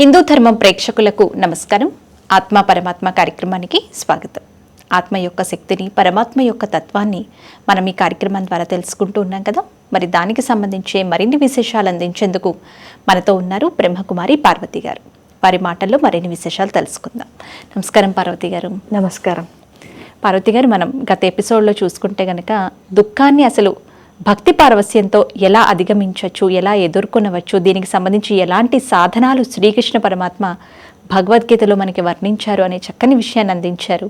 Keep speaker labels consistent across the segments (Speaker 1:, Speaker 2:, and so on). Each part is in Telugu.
Speaker 1: హిందూ ధర్మం ప్రేక్షకులకు నమస్కారం. ఆత్మ పరమాత్మ కార్యక్రమానికి స్వాగతం. ఆత్మ యొక్క శక్తిని పరమాత్మ యొక్క తత్వాన్ని మనం ఈ కార్యక్రమం ద్వారా తెలుసుకుంటూ ఉన్నాం కదా? మరి దానికి సంబంధించే మరిన్ని విశేషాలు అందించేందుకు మనతో ఉన్నారు బ్రహ్మకుమారి పార్వతి గారు. వారి మాటల్లో మరిన్ని విశేషాలు తెలుసుకుందాం. నమస్కారం పార్వతి గారు.
Speaker 2: నమస్కారం.
Speaker 1: పార్వతి గారు మనం గత ఎపిసోడ్లో చూసుకుంటే గనక దుఃఖాన్ని అసలు భక్తి పారవస్యంతో ఎలా అధిగమించవచ్చు ఎలా ఎదుర్కొనవచ్చు దీనికి సంబంధించి ఎలాంటి సాధనాలు శ్రీకృష్ణ పరమాత్మ భగవద్గీతలో మనకి వర్ణించారు అనే చక్కని విషయాన్ని అందించారు.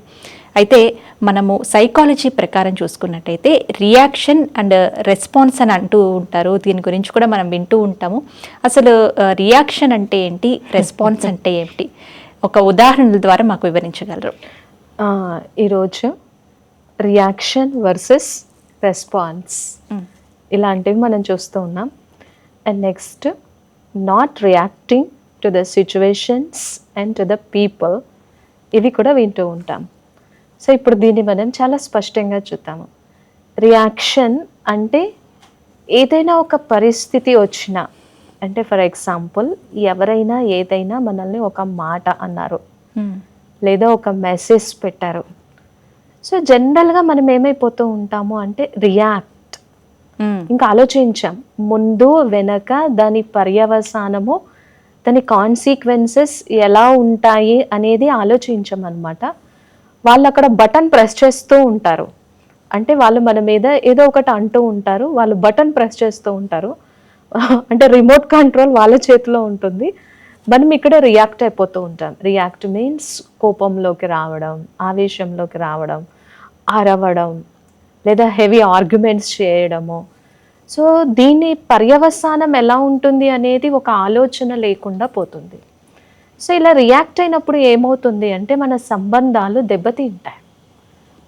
Speaker 1: అయితే మనము సైకాలజీ ప్రకారం చూసుకున్నట్టయితే రియాక్షన్ అండ్ రెస్పాన్స్ అని అంటూ ఉంటారు. దీని గురించి కూడా మనం వింటూ ఉంటాము. అసలు రియాక్షన్ అంటే ఏంటి? రెస్పాన్స్ అంటే ఏంటి ఒక ఉదాహరణల ద్వారా మాకు వివరించగలరు.
Speaker 2: ఈరోజు రియాక్షన్ వర్సెస్ రెస్పాన్స్
Speaker 1: మ్.
Speaker 2: ఇలాంటివి మనం చూస్తూ ఉన్నాం. And next not reacting to the situations and to the people ఇవి కూడా వింటూ ఉంటాం. సో ఇప్పుడు దీన్ని మనం చాలా స్పష్టంగా చూద్దాము. రియాక్షన్ అంటే ఏదైనా ఒక పరిస్థితి వచ్చినా అంటే ఫర్ ఎగ్జాంపుల్ ఎవరైనా ఏదైనా మనల్ని ఒక మాట అన్నారు.
Speaker 1: మ్.
Speaker 2: లేదా ఒక మెసేజ్ పెట్టారు. సో జనరల్గా మనం ఏమైపోతూ ఉంటాము అంటే రియాక్ట్
Speaker 1: మ్.
Speaker 2: ఇంకా ఆలోచించాం. ముందు వెనక దాని పర్యవసానము దాని కాన్సిక్వెన్సెస్ ఎలా ఉంటాయి అనేది ఆలోచించాం అనమాట వాళ్ళు అక్కడ బటన్ ప్రెస్ చేస్తూ ఉంటారు. అంటే వాళ్ళు మన మీద ఏదో ఒకటి అంటూ ఉంటారు. వాళ్ళు బటన్ ప్రెస్ చేస్తూ ఉంటారు. అంటే రిమోట్ కంట్రోల్ వాళ్ళ చేతిలో ఉంటుంది. మనం ఇక్కడ రియాక్ట్ అయిపోతూ ఉంటాం. రియాక్ట్ మీన్స్ కోపంలోకి రావడం ఆవేశంలోకి రావడం అరవడం లేదా హెవీ ఆర్గ్యుమెంట్స్ చేయడము. సో దీని పర్యవసానం ఎలా ఉంటుంది అనేది ఒక ఆలోచన లేకుండా పోతుంది. సో ఇలా రియాక్ట్ అయినప్పుడు ఏమవుతుంది అంటే మన సంబంధాలు దెబ్బతింటాయి.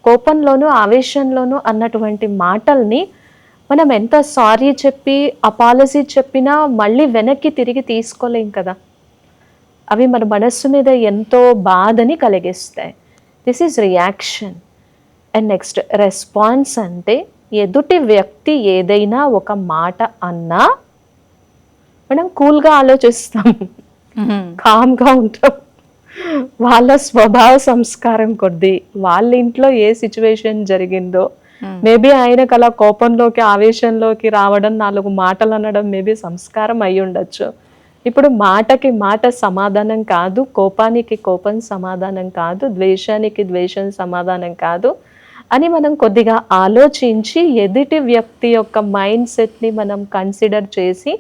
Speaker 2: కోపంలోనూ ఆవేశంలోనూ అన్నటువంటి మాటల్ని మనం ఎంత సారీ చెప్పి అపాలసీ చెప్పినా మళ్ళీ వెనక్కి తిరిగి తీసుకోలేం కదా. అవి మన మనస్సు మీద ఎంతో బాధని కలిగిస్తాయి. This is reaction and next response అంటే ఎదుటి వ్యక్తి ఏదైనా ఒక మాట అన్నా మనం కూల్గా ఆలోచిస్తాం. కామ్గా ఉంటాం. వాళ్ళ స్వభావ సంస్కారం కొద్దీ వాళ్ళ ఇంట్లో ఏ సిచ్యువేషన్ జరిగిందో మేబీ ఆయనకు అలా కోపంలోకి ఆవేశంలోకి రావడం నాలుగు మాటలు అనడం మేబీ సంస్కారం అయి ఉండొచ్చు ఇప్పుడు మాటకి మాట సమాధానం కాదు కోపానికి కోపం సమాధానం కాదు ద్వేషానికి ద్వేషం సమాధానం కాదు అని మనం కొద్దిగా ఆలోచించి ఎదుటి వ్యక్తి యొక్క మైండ్ సెట్ని మనం కన్సిడర్ చేసి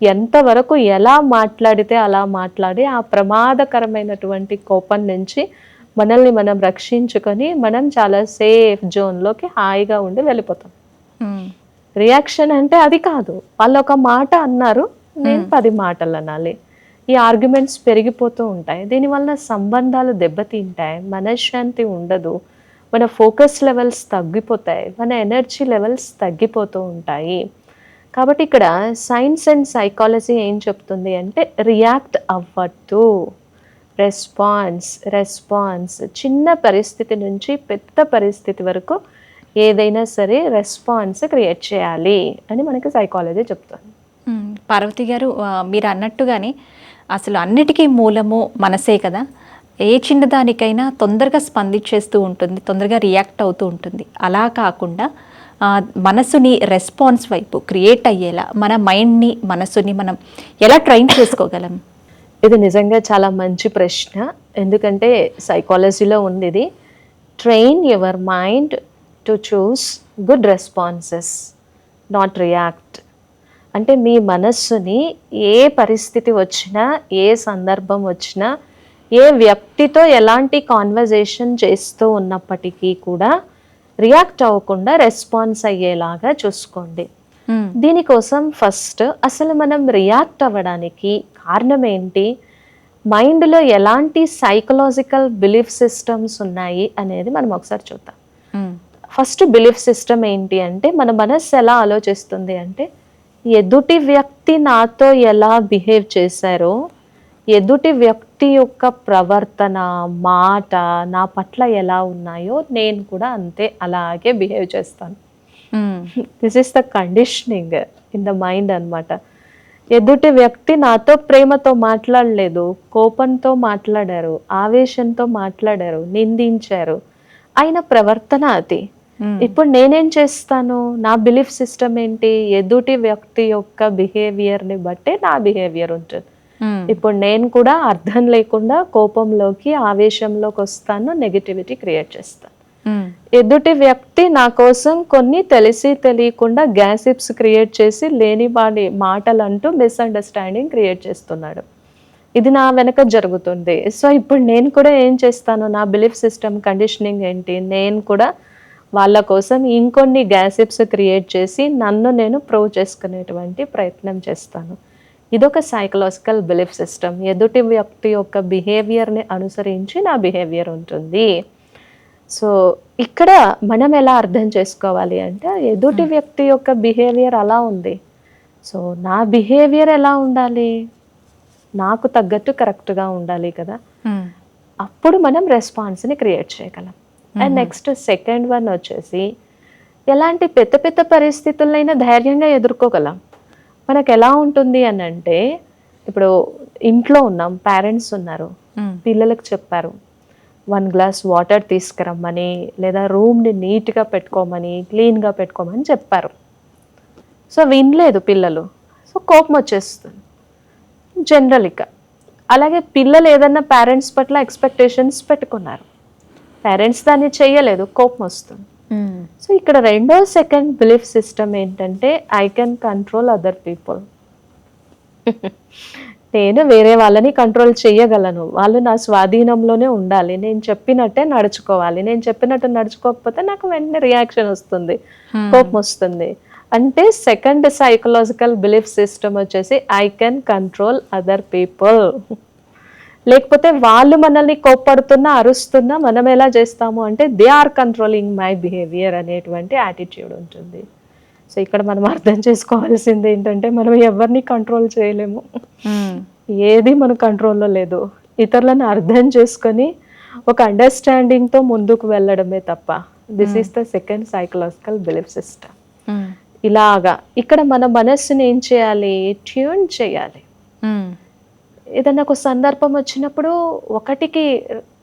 Speaker 2: ఎంతవరకు ఎలా మాట్లాడితే అలా మాట్లాడి ఆ ప్రమాదకరమైనటువంటి కోపం నుంచి మనల్ని మనం రక్షించుకొని మనం చాలా సేఫ్ జోన్లోకి హాయిగా ఉండి వెళ్ళిపోతాం. రియాక్షన్ అంటే అది కాదు వాళ్ళు ఒక మాట అన్నారు నేను పది మాటలు అనాలి. ఈ ఆర్గ్యుమెంట్స్ పెరిగిపోతూ ఉంటాయి. దీనివల్ల సంబంధాలు దెబ్బతింటాయి. మనశ్శాంతి ఉండదు. మన ఫోకస్ లెవెల్స్ తగ్గిపోతాయి. మన ఎనర్జీ లెవెల్స్ తగ్గిపోతూ ఉంటాయి. కాబట్టి ఇక్కడ సైన్స్ అండ్ సైకాలజీ ఏం చెప్తుంది అంటే రియాక్ట్ అవ్వద్దు. Response response. చిన్న పరిస్థితి నుంచి పెద్ద పరిస్థితి వరకు ఏదైనా సరే రెస్పాన్స్ క్రియేట్ చేయాలి అని మనకి సైకాలజీ చెప్తుంది.
Speaker 1: పార్వతి గారు మీరు అన్నట్టుగానే అసలు అన్నిటికీ మూలము మనసే కదా. ఏ చిన్నదానికైనా తొందరగా స్పందించేస్తూ ఉంటుంది తొందరగా రియాక్ట్ అవుతూ ఉంటుంది. అలా కాకుండా మనసుని రెస్పాన్స్ వైపు క్రియేట్ అయ్యేలా మన మైండ్ని మనసుని మనం ఎలా ట్రైన్ చేసుకోగలం?
Speaker 2: ఇది నిజంగా చాలా మంచి ప్రశ్న. ఎందుకంటే సైకాలజీలో ఉంది ఇది train your mind to choose good responses not react అంటే మీ మనస్సుని ఏ పరిస్థితి వచ్చినా ఏ సందర్భం వచ్చినా ఏ వ్యక్తితో ఎలాంటి కాన్వర్జేషన్ చేస్తూ ఉన్నప్పటికీ కూడా రియాక్ట్ అవ్వకుండా రెస్పాన్స్ అయ్యేలాగా చూసుకోండి
Speaker 1: మ్మ్.
Speaker 2: దీనికోసం ఫస్ట్ అసలు మనం రియాక్ట్ అవ్వడానికి కారణం ఏంటి మైండ్లో ఎలాంటి సైకలాజికల్ బిలీఫ్ సిస్టమ్స్ ఉన్నాయి అనేది మనం ఒకసారి చూద్దాం. ఫస్ట్ బిలీఫ్ సిస్టమ్ ఏంటి అంటే మన మనస్సు ఎలా ఆలోచిస్తుంది అంటే ఎదుటి వ్యక్తి నాతో ఎలా బిహేవ్ చేశారో ఎదుటి వ్యక్తి యొక్క ప్రవర్తన మాట నా పట్ల ఎలా ఉన్నాయో నేను కూడా అంతే అలాగే బిహేవ్ చేస్తాను. This is the conditioning in the mind అన్నమాట ఎదుటి వ్యక్తి నాతో ప్రేమతో మాట్లాడలేదు కోపంతో మాట్లాడారు ఆవేశంతో మాట్లాడారు నిందించారు ఆయన ప్రవర్తన అది. ఇప్పుడు నేనేం చేస్తాను? నా బిలీఫ్ సిస్టమ్ ఏంటి? ఎదుటి వ్యక్తి యొక్క బిహేవియర్ని బట్టే నా బిహేవియర్ ఉంటుంది.
Speaker 1: మ్మ్.
Speaker 2: ఇప్పుడు నేను కూడా అర్థం లేకుండా కోపంలోకి ఆవేశంలోకి వస్తాను నెగిటివిటీ క్రియేట్ చేస్తాను.
Speaker 1: మ్మ్.
Speaker 2: ఎదుటి వ్యక్తి నా కోసం కొన్ని తెలిసి తెలియకుండా గ్యాసిప్స్ క్రియేట్ చేసి లేనివాడి మాటలు అంటూ మిస్అండర్స్టాండింగ్ క్రియేట్ చేస్తున్నాడు. ఇది నా వెనక జరుగుతుంది. సో ఇప్పుడు నేను కూడా ఏం చేస్తాను? నా బిలీఫ్ సిస్టమ్ కండిషనింగ్ ఏంటి? నేను కూడా వాళ్ళ కోసం ఇంకొన్ని గ్యాసిప్స్ క్రియేట్ చేసి నన్ను నేను ప్రూవ్ చేసుకునేటువంటి ప్రయత్నం చేస్తాను. ఇదొక సైకలాజికల్ బిలీఫ్ సిస్టమ్ ఎదుటి వ్యక్తి యొక్క బిహేవియర్ని అనుసరించి నా బిహేవియర్ ఉంటుంది. సో ఇక్కడ మనం ఎలా అర్థం చేసుకోవాలి అంటే ఎదుటి వ్యక్తి యొక్క బిహేవియర్ అలా ఉంది. సో నా బిహేవియర్ ఎలా ఉండాలి? నాకు తగ్గట్టు కరెక్ట్గా ఉండాలి కదా.
Speaker 1: మ్మ్.
Speaker 2: అప్పుడు మనం రెస్పాన్స్ని క్రియేట్ చేయగలం. అండ్ నెక్స్ట్ సెకండ్ వన్ వచ్చేసి ఎలాంటి పెద్ద పెద్ద పరిస్థితులైనా ధైర్యంగా ఎదుర్కోగలం. మనకు ఎలా ఉంటుంది అని అంటే ఇప్పుడు ఇంట్లో ఉన్నాం పేరెంట్స్ ఉన్నారు
Speaker 1: మ్మ్.
Speaker 2: పిల్లలకు చెప్పారు వన్ గ్లాస్ వాటర్ తీసుకురమ్మని లేదా రూమ్ని నీట్గా పెట్టుకోమని క్లీన్గా పెట్టుకోమని చెప్పారు. సో వినలేదు పిల్లలు. సో కోపం వచ్చేస్తుంది. జనరల్ ఇక అలాగే పిల్లలు ఏదన్నా పేరెంట్స్ పట్ల ఎక్స్పెక్టేషన్స్ పెట్టుకున్నారు. పేరెంట్స్ దాన్ని చేయలేదు కోపం వస్తుంది. సో ఇక్కడ రెండో సెకండ్ బిలీఫ్ సిస్టమ్ ఏంటంటే I can control other people నేను వేరే వాళ్ళని కంట్రోల్ చేయగలను. వాళ్ళు నా స్వాధీనంలోనే ఉండాలి. నేను చెప్పినట్టే నడుచుకోవాలి. నేను చెప్పినట్టు నడుచుకోకపోతే నాకు వెంటనే రియాక్షన్ వస్తుంది కోపం వస్తుంది. అంటే సెకండ్ సైకలాజికల్ బిలీఫ్ సిస్టమ్ వచ్చేసి I can control other people లేకపోతే వాళ్ళు మనల్ని కోప్పడుతున్నా అరుస్తున్నా మనం ఎలా చేస్తాము అంటే they are controlling my behaviour అనేటువంటి యాటిట్యూడ్ ఉంటుంది. సో ఇక్కడ మనం అర్థం చేసుకోవాల్సింది ఏంటంటే మనం ఎవరిని కంట్రోల్ చేయలేము.
Speaker 1: మ్మ్.
Speaker 2: ఏది మన కంట్రోల్లో లేదు. ఇతరులను అర్థం చేసుకొని ఒక అండర్స్టాండింగ్తో ముందుకు వెళ్ళడమే తప్ప. This is the second psychological belief system. ఇలాగా ఇక్కడ మన మనస్సుని ఏం చేయాలి? ట్యూన్ చేయాలి.
Speaker 1: మ్మ్.
Speaker 2: ఏదైనా ఒక సందర్భం వచ్చినప్పుడు ఒకటికి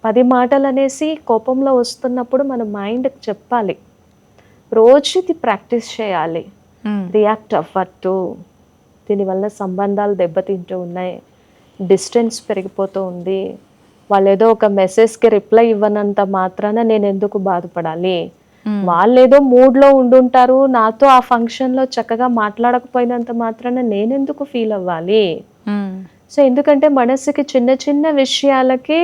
Speaker 2: పది మాటలు అనేసి కోపంలో వస్తున్నప్పుడు మన మైండ్కి చెప్పాలి. రోజు ఇది ప్రాక్టీస్ చేయాలి. రియాక్ట్ అవ్వద్దు. దీనివల్ల సంబంధాలు దెబ్బతింటూ ఉన్నాయి. డిస్టెన్స్ పెరిగిపోతూ ఉంది. వాళ్ళు ఏదో ఒక మెసేజ్కి రిప్లై ఇవ్వనంత మాత్రాన నేను ఎందుకు బాధపడాలి. వాళ్ళు ఏదో మూడ్లో ఉండుంటారు. నాతో ఆ ఫంక్షన్లో చక్కగా మాట్లాడకపోయినంత మాత్రాన నేనెందుకు ఫీల్ అవ్వాలి. సో ఎందుకంటే మనసుకి చిన్న చిన్న విషయాలకి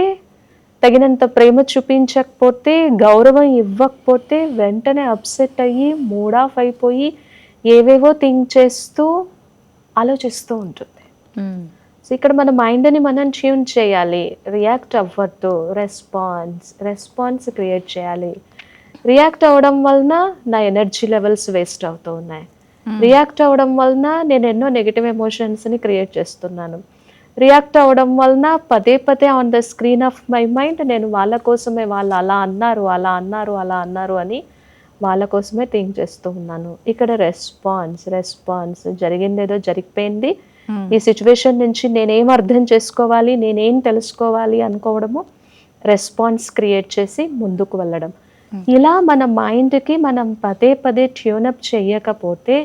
Speaker 2: తగినంత ప్రేమ చూపించకపోతే గౌరవం ఇవ్వకపోతే వెంటనే అప్సెట్ అయ్యి మూడ్ ఆఫ్ అయిపోయి ఏవేవో థింక్ చేస్తూ ఆలోచిస్తూ ఉంటుంది. సో ఇక్కడ మన మైండ్ని మనం ట్యూన్ చేయాలి. రియాక్ట్ అవ్వద్దు. రెస్పాన్స్ రెస్పాన్స్ క్రియేట్ చేయాలి. రియాక్ట్ అవ్వడం వలన నా ఎనర్జీ లెవెల్స్ వేస్ట్ అవుతూ ఉన్నాయి. రియాక్ట్ అవ్వడం వలన నేను ఎన్నో నెగిటివ్ ఎమోషన్స్ని క్రియేట్ చేస్తున్నాను. రియాక్ట్ అవ్వడం వలన పదే పదే on the screen of my mind నేను వాళ్ళ కోసమే వాళ్ళు అలా అన్నారు అలా అన్నారు అలా అన్నారు అని వాళ్ళ కోసమే థింక్ చేస్తూ ఉన్నాను. ఇక్కడ రెస్పాన్స్ రెస్పాన్స్ జరిగింది ఏదో జరిగిపోయింది.
Speaker 1: మ్మ్.
Speaker 2: ఈ సిచ్యువేషన్ నుంచి నేనేం అర్థం చేసుకోవాలి నేనేం తెలుసుకోవాలి అనుకోవడము రెస్పాన్స్ క్రియేట్ చేసి ముందుకు వెళ్ళడం. ఇలా మన మైండ్కి మనం పదే పదే ట్యూనప్ చేయకపోతే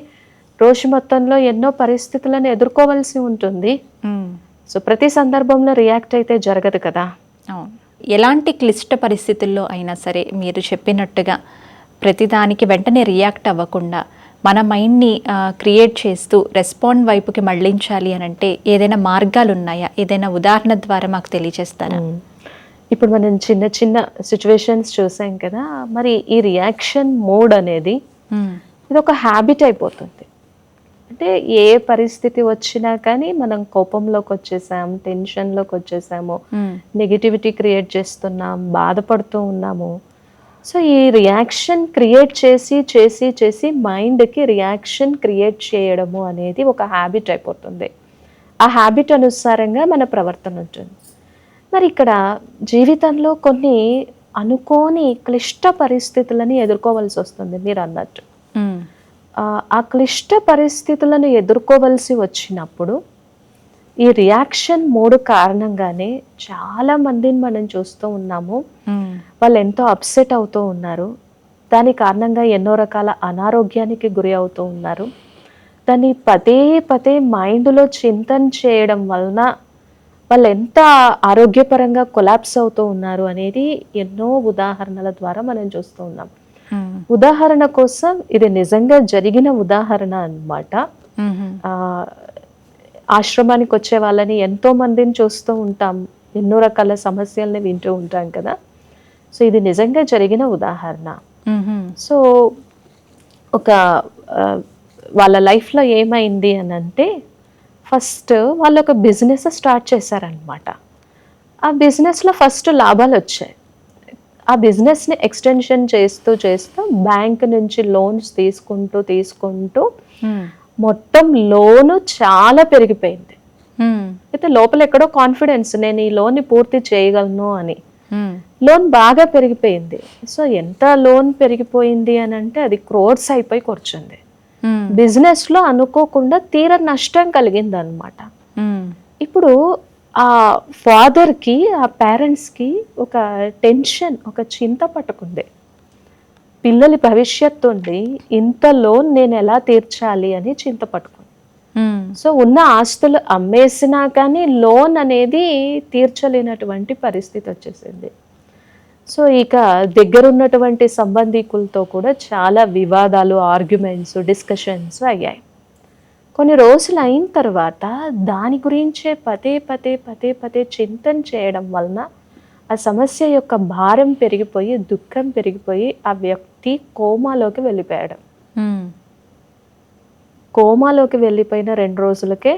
Speaker 2: రోజు మొత్తంలో ఎన్నో పరిస్థితులను ఎదుర్కోవాల్సి ఉంటుంది.
Speaker 1: మ్మ్.
Speaker 2: సో ప్రతి సందర్భంలో రియాక్ట్ అయితే జరగదు కదా.
Speaker 1: అవును. ఎలాంటి క్లిష్ట పరిస్థితుల్లో అయినా సరే మీరు చెప్పినట్టుగా ప్రతిదానికి వెంటనే రియాక్ట్ అవ్వకుండా మన మైండ్ని క్రియేట్ చేస్తూ రెస్పాండ్ వైపుకి మళ్ళించాలి అని అంటే ఏదైనా మార్గాలు ఉన్నాయా? ఏదైనా ఉదాహరణ ద్వారా మాకు తెలియజేస్తారా?
Speaker 2: ఇప్పుడు మనం చిన్న చిన్న సిచ్యువేషన్స్ చూసాం కదా మరి ఈ రియాక్షన్ మోడ్ అనేది. ఇది ఒక హ్యాబిట్ అయిపోతుంది. అంటే ఏ పరిస్థితి వచ్చినా కానీ మనం కోపంలోకి వచ్చేసాం టెన్షన్లోకి వచ్చేసాము. నెగిటివిటీ క్రియేట్ చేస్తున్నాం బాధపడుతూ ఉన్నాము సో ఈ రియాక్షన్ క్రియేట్ చేసి చేసి చేసి మైండ్కి రియాక్షన్ క్రియేట్ చేయడము అనేది ఒక హ్యాబిట్ అయిపోతుంది ఆ హ్యాబిట్ అనుసారంగా మన ప్రవర్తన ఉంటుంది మరి ఇక్కడ జీవితంలో కొన్ని అనుకోని క్లిష్ట పరిస్థితులని ఎదుర్కోవాల్సి వస్తుంది మీరు అన్నట్టు. ఆ- క్లిష్ట పరిస్థితులను ఎదుర్కోవలసి వచ్చినప్పుడు ఈ రియాక్షన్ మూడు కారణంగానే చాలా మందిని మనం చూస్తూ ఉన్నాము. వాళ్ళు ఎంతో అప్సెట్ అవుతూ ఉన్నారు దాని కారణంగా ఎన్నో రకాల అనారోగ్యానికి గురి అవుతూ ఉన్నారు దాన్ని పదే పదే మైండ్లో చింతన చేయడం వలన వాళ్ళు ఎంత ఆరోగ్యపరంగా కొలాప్స్ అవుతూ ఉన్నారు అనేది ఎన్నో ఉదాహరణల ద్వారా మనం చూస్తూ ఉన్నాం. ఉదాహరణ కోసం ఇది నిజంగా జరిగిన ఉదాహరణ. ఆ, ఆశ్రమానికి వచ్చే వాళ్ళని ఎంతో మందిని చూస్తూ ఉంటాం. ఎన్నో రకాల సమస్యల్ని వింటూ ఉంటాం కదా. సో ఇది నిజంగా జరిగిన ఉదాహరణ. సో ఒక వాళ్ళ లైఫ్లో ఏమైంది అని అంటే ఫస్ట్ వాళ్ళు ఒక బిజినెస్ స్టార్ట్ చేశారనమాట ఆ బిజినెస్లో ఫస్ట్ లాభాలు వచ్చాయి ఆ బిజినెస్ని ఎక్స్టెన్షన్ చేస్తూ చేస్తూ బ్యాంక్ నుంచి లోన్స్ తీసుకుంటూ తీసుకుంటూ
Speaker 1: మ్మ్.
Speaker 2: మొత్తం లోను చాలా పెరిగిపోయింది
Speaker 1: మ్మ్.
Speaker 2: అయితే లోపల ఎక్కడో కాన్ఫిడెన్స్ నేను ఈ లోన్ని పూర్తి చేయగలను అని
Speaker 1: మ్మ్.
Speaker 2: లోన్ బాగా పెరిగిపోయింది సో ఎంత లోన్ పెరిగిపోయింది అని అంటే అది క్రోర్స్ అయిపోయి కూర్చుంది. బిజినెస్లో అనుకోకుండా తీర నష్టం కలిగింది అనమాట. ఇప్పుడు ఆ ఫాదర్కి ఆ పేరెంట్స్కి ఒక టెన్షన్ ఒక చింత పట్టుకుంది. పిల్లలి భవిష్యత్తు ఉంది ఇంత లోన్ నేను ఎలా తీర్చాలి అని చింత పట్టుకుంది.
Speaker 1: మ్మ్.
Speaker 2: సో ఉన్న ఆస్తులు అమ్మేసినా కానీ లోన్ అనేది తీర్చలేనటువంటి పరిస్థితి వచ్చేసింది. సో ఇక దగ్గరున్నటువంటి సంబంధికులతో కూడా చాలా వివాదాలు ఆర్గ్యుమెంట్స్ డిస్కషన్స్ అయ్యాయి. కొన్ని రోజులు అయిన తర్వాత దాని గురించే పదే పదే పదే పదే చింతన చేయడం వలన ఆ సమస్య యొక్క భారం పెరిగిపోయి దుఃఖం పెరిగిపోయి ఆ వ్యక్తి కోమాలోకి వెళ్ళిపోయాడు. కోమాలోకి వెళ్ళిపోయిన రెండు రోజులకే.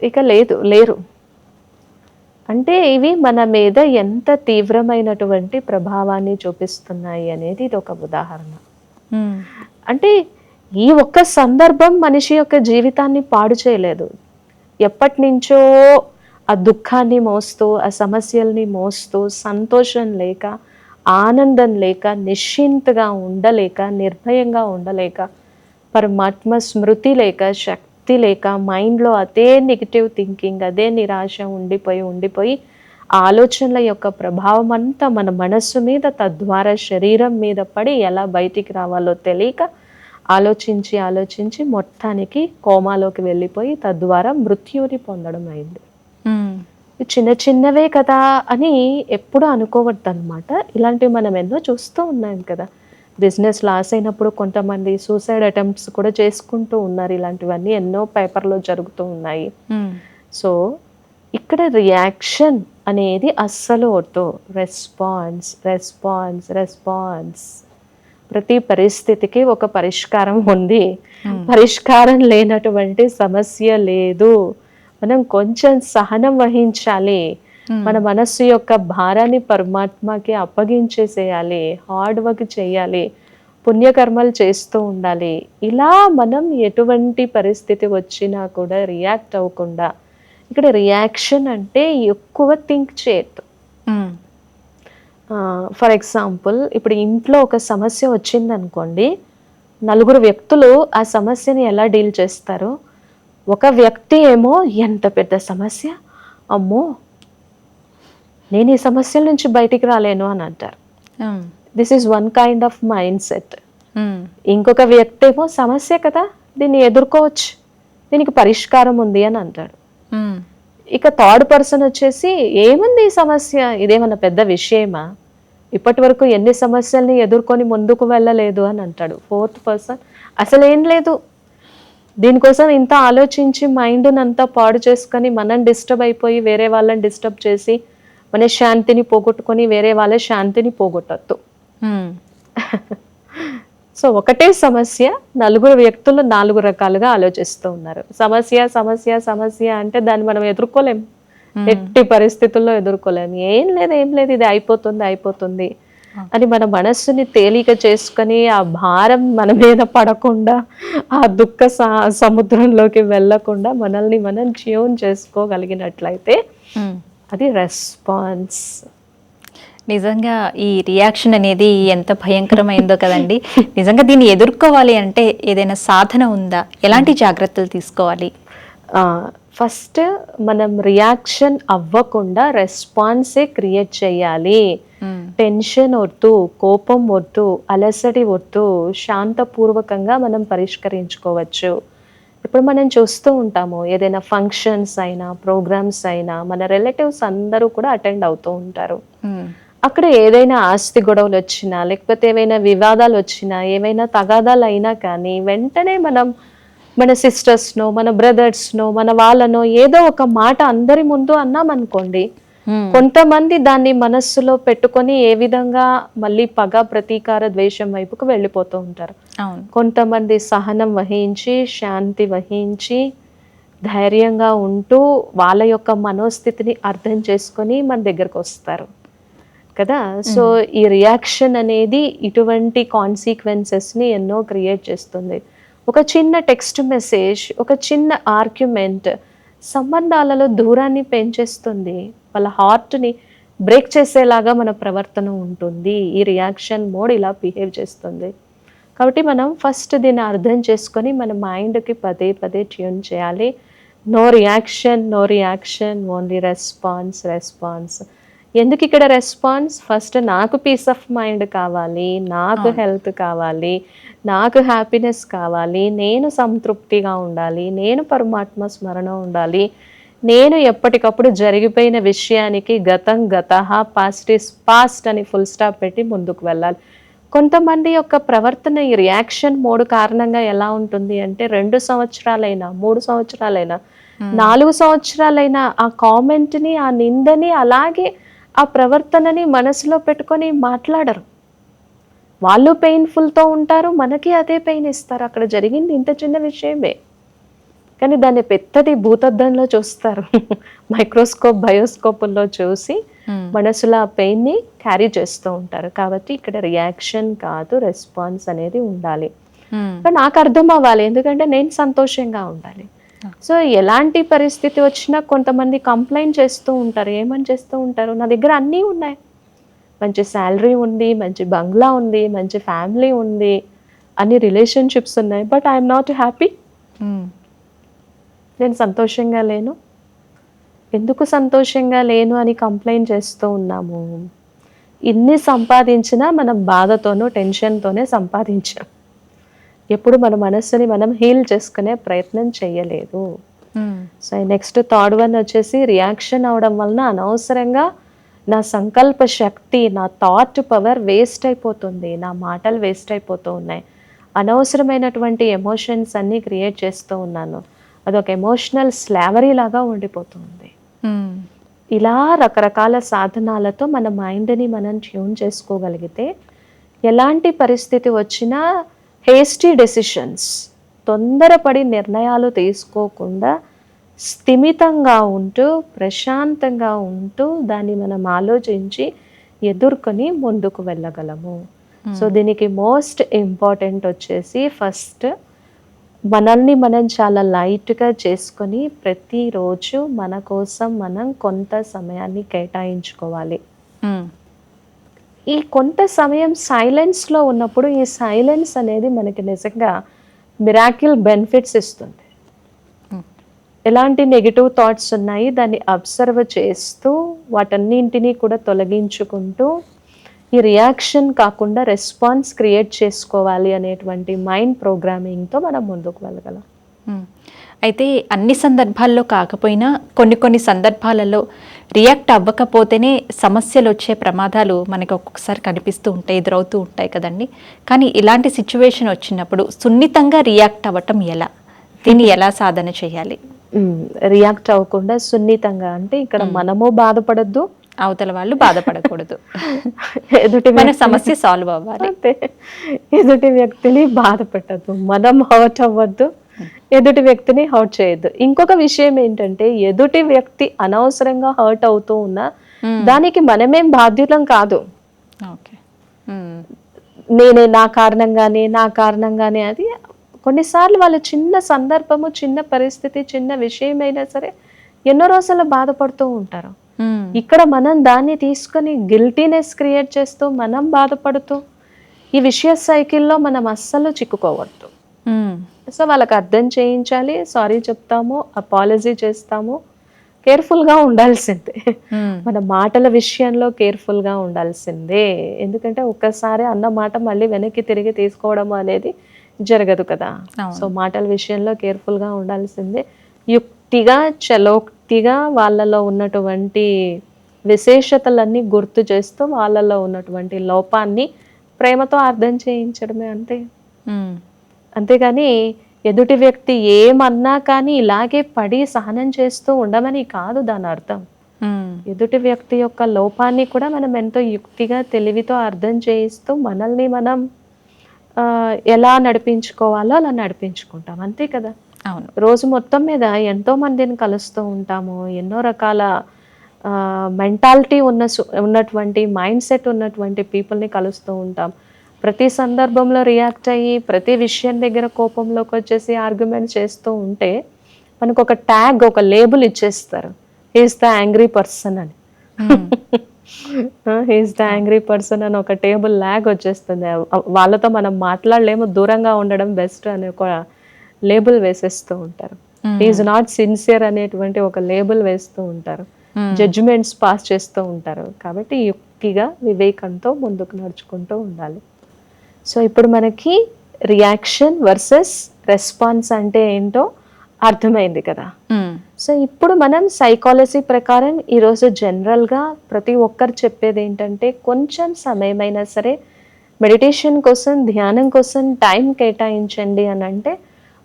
Speaker 2: ఇక లేదు లేరు అంటే ఇవి మన మీద ఎంత తీవ్రమైనటువంటి ప్రభావాన్ని చూపిస్తున్నాయి అనేది ఇది ఒక ఉదాహరణ. అంటే ఈ ఒక్క సందర్భం మనిషి యొక్క జీవితాన్ని పాడు చేయలేదు. ఎప్పటి నుంచో ఆ దుఃఖాన్ని మోస్తూ ఆ సమస్యల్ని మోస్తూ సంతోషం లేక ఆనందం లేక నిశ్చింతగా ఉండలేక నిర్భయంగా ఉండలేక పరమాత్మ స్మృతి లేక శక్తి లేక మైండ్లో అదే నెగిటివ్ థింకింగ్ అదే నిరాశ ఉండిపోయి ఉండిపోయి ఆలోచనల యొక్క ప్రభావం అంతా మన మనస్సు మీద తద్వారా శరీరం మీద పడి ఎలా బయటికి రావాలో తెలియక ఆలోచించి ఆలోచించి మొత్తానికి కోమాలోకి వెళ్ళిపోయి తద్వారా మృత్యుని పొందడం అయింది. చిన్న చిన్నవే కదా అని ఎప్పుడు అనుకోవద్దు అనమాట ఇలాంటివి మనం ఎన్నో చూస్తూ ఉన్నాం కదా. బిజినెస్ లాస్ అయినప్పుడు కొంతమంది సూసైడ్ అటెంప్ట్స్ కూడా చేసుకుంటూ ఉన్నారు. ఇలాంటివన్నీ ఎన్నో పేపర్లో జరుగుతూ ఉన్నాయి. సో ఇక్కడ రియాక్షన్ అనేది అస్సలు వద్దు. రెస్పాన్స్ రెస్పాన్స్ రెస్పాన్స్ ప్రతి పరిస్థితికి ఒక పరిష్కారం ఉంది. పరిష్కారం లేనటువంటి సమస్య లేదు. మనం కొంచెం సహనం వహించాలి. మన మనస్సు యొక్క భారాన్ని పరమాత్మకి అప్పగించేసేయాలి. హార్డ్ వర్క్ చేయాలి. పుణ్యకర్మలు చేస్తూ ఉండాలి. ఇలా మనం ఎటువంటి పరిస్థితి వచ్చినా కూడా రియాక్ట్ అవ్వకుండా ఇక్కడ రియాక్షన్ అంటే ఎక్కువ థింక్ చేయొద్దు. ఫర్ ఎగ్జాంపుల్ ఇప్పుడు ఇంట్లో ఒక సమస్య వచ్చిందనుకోండి నలుగురు వ్యక్తులు ఆ సమస్యని ఎలా డీల్ చేస్తారు ఒక వ్యక్తి ఏమో ఎంత పెద్ద సమస్య అమ్మో నేను ఈ సమస్యల నుంచి బయటికి రాలేను అని అంటారు. This is one kind of mindset. ఇంకొక వ్యక్తి ఏమో సమస్య కదా దీన్ని ఎదుర్కోవచ్చు దీనికి పరిష్కారం ఉంది అని అంటాడు. ఇక థర్డ్ పర్సన్ వచ్చేసి ఏముంది ఈ సమస్య? ఇదేమన్నా పెద్ద విషయమా? ఇప్పటి వరకు ఎన్ని సమస్యల్ని ఎదుర్కొని ముందుకు వెళ్ళలేదు అని అంటాడు. ఫోర్త్ పర్సన్ అసలు ఏం లేదు. దీనికోసం ఇంత ఆలోచించి మైండ్ అంతా పాడు చేసుకొని మనం డిస్టర్బ్ అయిపోయి వేరే వాళ్ళని డిస్టర్బ్ చేసి మన శాంతిని పోగొట్టుకొని వేరే వాళ్ళ శాంతిని పోగొట్టద్దు. సో ఒకటే సమస్య నలుగురు వ్యక్తులు నాలుగు రకాలుగా ఆలోచిస్తూ ఉన్నారు. సమస్య సమస్య సమస్య అంటే దాన్ని మనం ఎదుర్కోలేం. ఎట్టి పరిస్థితుల్లో ఎదుర్కోలేం. ఏం లేదు ఏం లేదు ఇది అయిపోతుంది అయిపోతుంది అని మన మనస్సుని తేలిక చేసుకొని ఆ భారం మన మీద పడకుండా ఆ దుఃఖ సముద్రంలోకి వెళ్ళకుండా మనల్ని మనం ట్యూన్ చేసుకోగలిగినట్లయితే. అది రెస్పాన్స్.
Speaker 1: నిజంగా ఈ రియాక్షన్ అనేది ఎంత భయంకరమైందో కదండి. నిజంగా దీన్ని ఎదుర్కోవాలి అంటే ఏదైనా సాధన ఉందా? ఎలాంటి జాగ్రత్తలు తీసుకోవాలి?
Speaker 2: ఫస్ట్ మనం రియాక్షన్ అవ్వకుండా రెస్పాన్సే క్రియేట్ చేయాలి. టెన్షన్ వద్దు కోపం వద్దు అలసటి వద్దు శాంతపూర్వకంగా మనం పరిష్కరించుకోవచ్చు. ఇప్పుడు మనం చూస్తూ ఉంటాము ఏదైనా ఫంక్షన్స్ అయినా ప్రోగ్రామ్స్ అయినా మన రిలేటివ్స్ అందరూ కూడా అటెండ్ అవుతూ ఉంటారు.
Speaker 1: మ్మ్.
Speaker 2: అక్కడ ఏదైనా ఆస్తి గొడవలు వచ్చినా లేకపోతే ఏవైనా వివాదాలు వచ్చినా ఏవైనా తగాదాలు అయినా కానీ వెంటనే మనం మన సిస్టర్స్నో మన బ్రదర్స్నో మన వాళ్ళనో ఏదో ఒక మాట అందరి ముందు అన్నాం అనుకోండి
Speaker 1: మ్మ్.
Speaker 2: కొంతమంది దాన్ని మనస్సులో పెట్టుకొని ఏ విధంగా మళ్ళీ పగ ప్రతీకార ద్వేషం వైపుకు వెళ్ళిపోతూ ఉంటారు. కొంతమంది సహనం వహించి శాంతి వహించి ధైర్యంగా ఉంటూ వాళ్ళ యొక్క మనోస్థితిని అర్థం చేసుకొని మన దగ్గరకు వస్తారు. కదా? సో ఈ రియాక్షన్ అనేది ఇటువంటి కాన్సిక్వెన్సెస్ని ఎన్నో క్రియేట్ చేస్తుంది. ఒక చిన్న టెక్స్ట్ మెసేజ్ ఒక చిన్న ఆర్గ్యుమెంట్ సంబంధాలలో దూరాన్ని పెంచేస్తుంది. వాళ్ళ హార్ట్ని బ్రేక్ చేసేలాగా మన ప్రవర్తన ఉంటుంది. ఈ రియాక్షన్ మోడ్ ఇలా బిహేవ్ చేస్తుంది. కాబట్టి మనం ఫస్ట్ దీన్ని అర్థం చేసుకొని మన మైండ్కి పదే పదే ట్యూన్ చేయాలి. No reaction no reaction only response response ఎందుకు ఇక్కడ రెస్పాన్స్? ఫస్ట్ నాకు పీస్ ఆఫ్ మైండ్ కావాలి నాకు హెల్త్ కావాలి నాకు హ్యాపీనెస్ కావాలి నేను సంతృప్తిగా ఉండాలి నేను పరమాత్మ స్మరణ ఉండాలి నేను ఎప్పటికప్పుడు జరిగిపోయిన విషయానికి గతం గత పాస్ట్ ఇస్ పాస్ట్ అని ఫుల్ స్టాప్ పెట్టి ముందుకు వెళ్ళాలి. కొంతమంది యొక్క ప్రవర్తన ఈ రియాక్షన్ మూడు కారణంగా ఎలా ఉంటుంది అంటే రెండు సంవత్సరాలైనా మూడు సంవత్సరాలైనా నాలుగు సంవత్సరాలైనా ఆ కామెంట్ని ఆ నిందని అలాగే ఆ ప్రవర్తనని మనసులో పెట్టుకొని మాట్లాడరు. వాళ్ళు పెయిన్ఫుల్తో ఉంటారు మనకి అదే పెయిన్ ఇస్తారు. అక్కడ జరిగింది ఇంత చిన్న విషయమే. కానీ దాన్ని పెద్దది భూతద్దంలో చూస్తారు. మైక్రోస్కోప్ బయోస్కోపుల్లో చూసి. మనసులో ఆ పెయిన్ని క్యారీ చేస్తూ ఉంటారు. కాబట్టి ఇక్కడ రియాక్షన్ కాదు రెస్పాన్స్ అనేది ఉండాలి. నాకు అర్థం అవ్వాలి. ఎందుకంటే నేను సంతోషంగా ఉండాలి. సో ఎలాంటి పరిస్థితి వచ్చినా కొంతమంది కంప్లైంట్ చేస్తూ ఉంటారు. ఏమని చేస్తూ ఉంటారు? నా దగ్గర అన్నీ ఉన్నాయి. మంచి శాలరీ ఉంది మంచి బంగ్లా ఉంది మంచి ఫ్యామిలీ ఉంది అన్ని రిలేషన్షిప్స్ ఉన్నాయి. But I'm not happy.
Speaker 1: మ్మ్.
Speaker 2: నేను సంతోషంగా లేను. ఎందుకు సంతోషంగా లేను అని కంప్లైంట్ చేస్తూ ఉన్నాము? ఇన్ని సంపాదించినా మనం బాధతోనూ టెన్షన్తోనే సంపాదించాం. ఎప్పుడు మన మనస్సుని మనం హీల్ చేసుకునే ప్రయత్నం చేయలేదు. సో నెక్స్ట్ థర్డ్ వన్ వచ్చేసి రియాక్షన్ అవడం వలన అనవసరంగా నా సంకల్ప శక్తి నా థాట్ పవర్ వేస్ట్ అయిపోతుంది నా మాటలు వేస్ట్ అయిపోతూ ఉన్నాయి అనవసరమైనటువంటి ఎమోషన్స్ అన్నీ క్రియేట్ చేస్తూ ఉన్నాను అదొక ఎమోషనల్ స్లావరీ లాగా ఉండిపోతుంది
Speaker 1: మ్మ్.
Speaker 2: ఇలా రకరకాల సాధనాలతో మన మైండ్ని మనం ట్యూన్ చేసుకోగలిగితే ఎలాంటి పరిస్థితి వచ్చినా హేస్టీ డెసిషన్స్ తొందరపడి నిర్ణయాలు తీసుకోకుండా స్థిమితంగా ఉంటూ ప్రశాంతంగా ఉంటూ దాన్ని మనం ఆలోచించి ఎదుర్కొని ముందుకు వెళ్ళగలము. సో దీనికి మోస్ట్ ఇంపార్టెంట్ వచ్చేసి ఫస్ట్ మనల్ని మనం చాలా లైట్గా చేసుకొని ప్రతిరోజు మన కోసం మనం కొంత సమయాన్ని కేటాయించుకోవాలి.
Speaker 1: మ్మ్.
Speaker 2: ఈ కొంత సమయం సైలెన్స్లో ఉన్నప్పుడు ఈ సైలెన్స్ అనేది మనకి నిజంగా మిరాకిల్ బెనిఫిట్స్ ఇస్తుంది
Speaker 1: మ్మ్.
Speaker 2: ఎలాంటి నెగిటివ్ థాట్స్ ఉన్నాయి దాన్ని అబ్జర్వ్ చేస్తూ వాటన్నింటినీ కూడా తొలగించుకుంటూ ఈ రియాక్షన్ కాకుండా రెస్పాన్స్ క్రియేట్ చేసుకోవాలి అనేటువంటి మైండ్ ప్రోగ్రామింగ్తో మనం ముందుకు వెళ్ళగలం
Speaker 1: మ్మ్. అయితే అన్ని సందర్భాల్లో కాకపోయినా కొన్ని కొన్ని సందర్భాలలో రియాక్ట్ అవ్వకపోతేనే సమస్యలు వచ్చే ప్రమాదాలు మనకి ఒక్కొక్కసారి కనిపిస్తూ ఉంటాయి ఎదురవుతూ ఉంటాయి కదండి. కానీ ఇలాంటి సిచ్యువేషన్ వచ్చినప్పుడు సున్నితంగా రియాక్ట్ అవ్వటం ఎలా? దీన్ని ఎలా సాధన చేయాలి?
Speaker 2: రియాక్ట్ అవ్వకుండా సున్నితంగా అంటే ఇక్కడ మనము బాధపడద్దు.
Speaker 1: అవతల వాళ్ళు బాధపడకూడదు.
Speaker 2: ఎదుటి
Speaker 1: మన సమస్య సాల్వ్ అవ్వాలి.
Speaker 2: ఎదుటి వ్యక్తిని బాధ పెట్టద్దు. మనం హర్ట్ అవ్వద్దు. ఎదుటి వ్యక్తిని హర్ట్ చేయొద్దు ఇంకొక విషయం ఏంటంటే ఎదుటి వ్యక్తి అనవసరంగా హర్ట్ అవుతూ ఉన్నా దానికి మనమేం బాధ్యులం కాదు
Speaker 1: మ్మ్.
Speaker 2: నేనే నా కారణంగానే నా కారణంగానే అది కొన్నిసార్లు వాళ్ళ చిన్న సందర్భము చిన్న పరిస్థితి చిన్న విషయమైనా సరే ఎన్నో రోజులు బాధపడుతూ ఉంటారు
Speaker 1: మ్మ్.
Speaker 2: ఇక్కడ మనం దాన్ని తీసుకొని గిల్టీనెస్ క్రియేట్ చేస్తూ మనం బాధపడుతూ ఈ విషయ సైకిల్లో మనం అస్సలు చిక్కుకోవద్దు. సో వాళ్ళకి అర్థం చేయించాలి సారీ చెప్తాము అపాలజీ చేస్తాము కేర్ఫుల్గా ఉండాల్సిందే
Speaker 1: మ్మ్.
Speaker 2: మన మాటల విషయంలో కేర్ఫుల్గా ఉండాల్సిందే ఎందుకంటే ఒక్కసారి అన్న మాట మళ్ళీ వెనక్కి తిరిగి తీసుకోవడం అనేది జరగదు కదా. సో మాటల విషయంలో కేర్ఫుల్గా ఉండాల్సిందే యుక్తిగా చలోక్తిగా వాళ్ళలో ఉన్నటువంటి విశేషతలన్నీ గుర్తు చేస్తూ వాళ్ళలో ఉన్నటువంటి లోపాన్ని ప్రేమతో అర్థం చేయించడమే అంతే
Speaker 1: మ్మ్.
Speaker 2: అంతేగాని ఎదుటి వ్యక్తి ఏమన్నా కానీ ఇలాగే పడి సహనం చేస్తూ ఉండమని కాదు దాని అర్థం. ఎదుటి వ్యక్తి యొక్క లోపాన్ని కూడా మనం ఎంతో యుక్తిగా తెలివితో అర్థం చేయిస్తూ మనల్ని మనం ఎలా నడిపించుకోవాలో అలా నడిపించుకుంటాం. అంతే కదా?
Speaker 1: అవును.
Speaker 2: రోజు మొత్తం మీద ఎంతో మందిని కలుస్తూ ఉంటాము. ఎన్నో రకాల మెంటాలిటీ ఉన్న ఉన్నటువంటి మైండ్ సెట్ ఉన్నటువంటి పీపుల్ని కలుస్తూ ఉంటాం. ప్రతి సందర్భంలో రియాక్ట్ అయ్యి ప్రతి విషయం దగ్గర కోపంలోకి వచ్చేసి ఆర్గ్యుమెంట్ చేస్తూ ఉంటే మనకు ఒక ట్యాగ్ ఒక లేబుల్ ఇచ్చేస్తారు. ఈజ్ ద యాంగ్రీ పర్సన్ అని. హీస్ ద యాంగ్రీ పర్సన్ అని ఒక టేబుల్ ల్యాగ్ వచ్చేస్తుంది. వాళ్ళతో మనం మాట్లాడలేము దూరంగా ఉండడం బెస్ట్ అని ఒక లేబుల్ వేసేస్తూ ఉంటారు. ఈజ్ నాట్ సిన్సియర్ అనేటువంటి ఒక లేబుల్ వేస్తూ ఉంటారు. జడ్జిమెంట్స్ పాస్ చేస్తూ ఉంటారు. కాబట్టి యుక్తిగా వివేకంతో ముందుకు నడుచుకుంటూ ఉండాలి. సో ఇప్పుడు మనకి రియాక్షన్ వర్సెస్ రెస్పాన్స్ అంటే ఏంటో అర్థమైంది కదా.
Speaker 1: మ్మ్.
Speaker 2: సో ఇప్పుడు మనం సైకాలజీ ప్రకారం ఈరోజు జనరల్గా ప్రతి ఒక్కరు చెప్పేది ఏంటంటే కొంచెం సమయమైనా సరే మెడిటేషన్ కోసం ధ్యానం కోసం టైం కేటాయించండి అని అంటే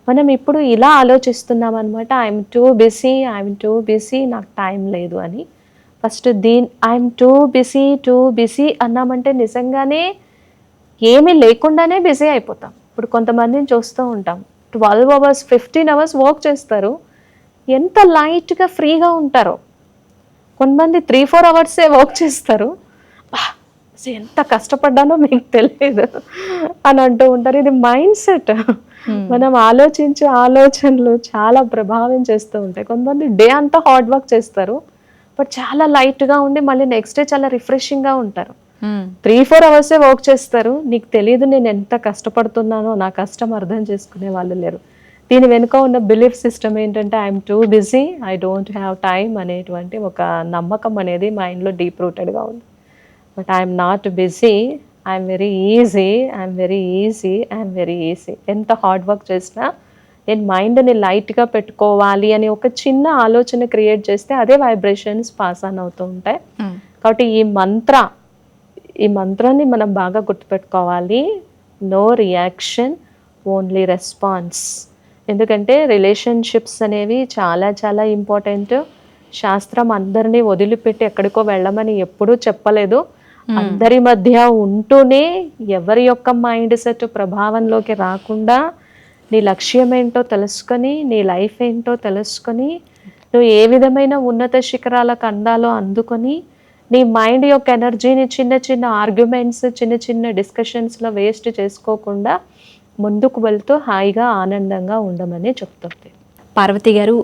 Speaker 2: మనం ఇప్పుడు ఇలా ఆలోచిస్తున్నాం అనమాట I'm too busy I'm too busy నాకు టైం లేదు అని. First Deen I'm too busy too busy అన్నామంటే నిజంగానే ఏమీ లేకుండానే బిజీ అయిపోతాం. ఇప్పుడు కొంతమందిని చూస్తూ ఉంటాం. Twelve hours fifteen hours work చేస్తారు. ఎంత లైట్గా ఫ్రీగా ఉంటారో. కొంతమంది త్రీ ఫోర్ అవర్సే వర్క్ చేస్తారు. "బా, అసలు ఎంత కష్టపడ్డానో మీకు తెలియదు అని అంటూ ఉంటారు. ఇది మైండ్ సెట్. మనం ఆలోచించే ఆలోచనలు చాలా ప్రభావం చేస్తూ ఉంటాయి. కొంతమంది డే అంతా హార్డ్ వర్క్ చేస్తారు. బట్ చాలా లైట్గా ఉండి మళ్ళీ నెక్స్ట్ డే చాలా రిఫ్రెషింగ్గా ఉంటారు. త్రీ ఫోర్ అవర్సే వర్క్ చేస్తారు. నీకు తెలియదు నేను ఎంత కష్టపడుతున్నానో నా కష్టం అర్థం చేసుకునే వాళ్ళు లేరు. దీని వెనుక ఉన్న బిలీఫ్ సిస్టమ్ ఏంటంటే I'm too busy I don't have time అనేటువంటి ఒక నమ్మకం అనేది మైండ్లో డీప్ రూటెడ్గా ఉంది. But I'm not busy I'm very easy I'm very easy I'm very easy. ఎంత హార్డ్ వర్క్ చేసినా నేను మైండ్ని లైట్గా పెట్టుకోవాలి అని ఒక చిన్న ఆలోచన క్రియేట్ చేస్తే అదే వైబ్రేషన్స్ పాస్ ఆన్ అవుతూ ఉంటాయి. కాబట్టి ఈ మంత్ర ఈ మంత్రాన్ని మనం బాగా గుర్తుపెట్టుకోవాలి. నో రియాక్షన్ ఓన్లీ రెస్పాన్స్ ఎందుకంటే రిలేషన్షిప్స్ అనేవి చాలా చాలా ఇంపార్టెంట్ శాస్త్రం అందరినీ వదిలిపెట్టి ఎక్కడికో వెళ్ళమని ఎప్పుడూ చెప్పలేదు. అందరి మధ్య ఉంటూనే ఎవరి యొక్క మైండ్ సెట్ ప్రభావంలోకి రాకుండా నీ లక్ష్యం ఏంటో తెలుసుకొని నీ లైఫ్ ఏంటో తెలుసుకొని నువ్వు ఏ విధమైన ఉన్నత శిఖరాలకు అందాలో అందుకొని నీ మైండ్ యొక్క ఎనర్జీని చిన్న చిన్న ఆర్గ్యుమెంట్స్ చిన్న చిన్న డిస్కషన్స్లో వేస్ట్ చేసుకోకుండా ముందుకు వెళ్తూ హాయిగా ఆనందంగా ఉండమని చెప్తుంది.
Speaker 1: పార్వతి గారు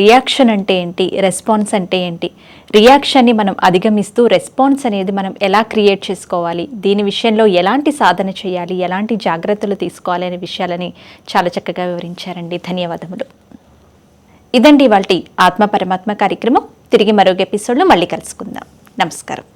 Speaker 1: రియాక్షన్ అంటే ఏంటి? రెస్పాన్స్ అంటే ఏంటి? రియాక్షన్ని మనం అధిగమిస్తూ రెస్పాన్స్ అనేది మనం ఎలా క్రియేట్ చేసుకోవాలి? దీని విషయంలో ఎలాంటి సాధన చేయాలి? ఎలాంటి జాగ్రత్తలు తీసుకోవాలి అనే విషయాలని చాలా చక్కగా వివరించారండి. ధన్యవాదములు. ఇదండి వాళ్ళ ఆత్మ పరమాత్మ కార్యక్రమం. తిరిగి మరొక ఎపిసోడ్లో మళ్ళీ కలుసుకుందాం. నమస్కారం.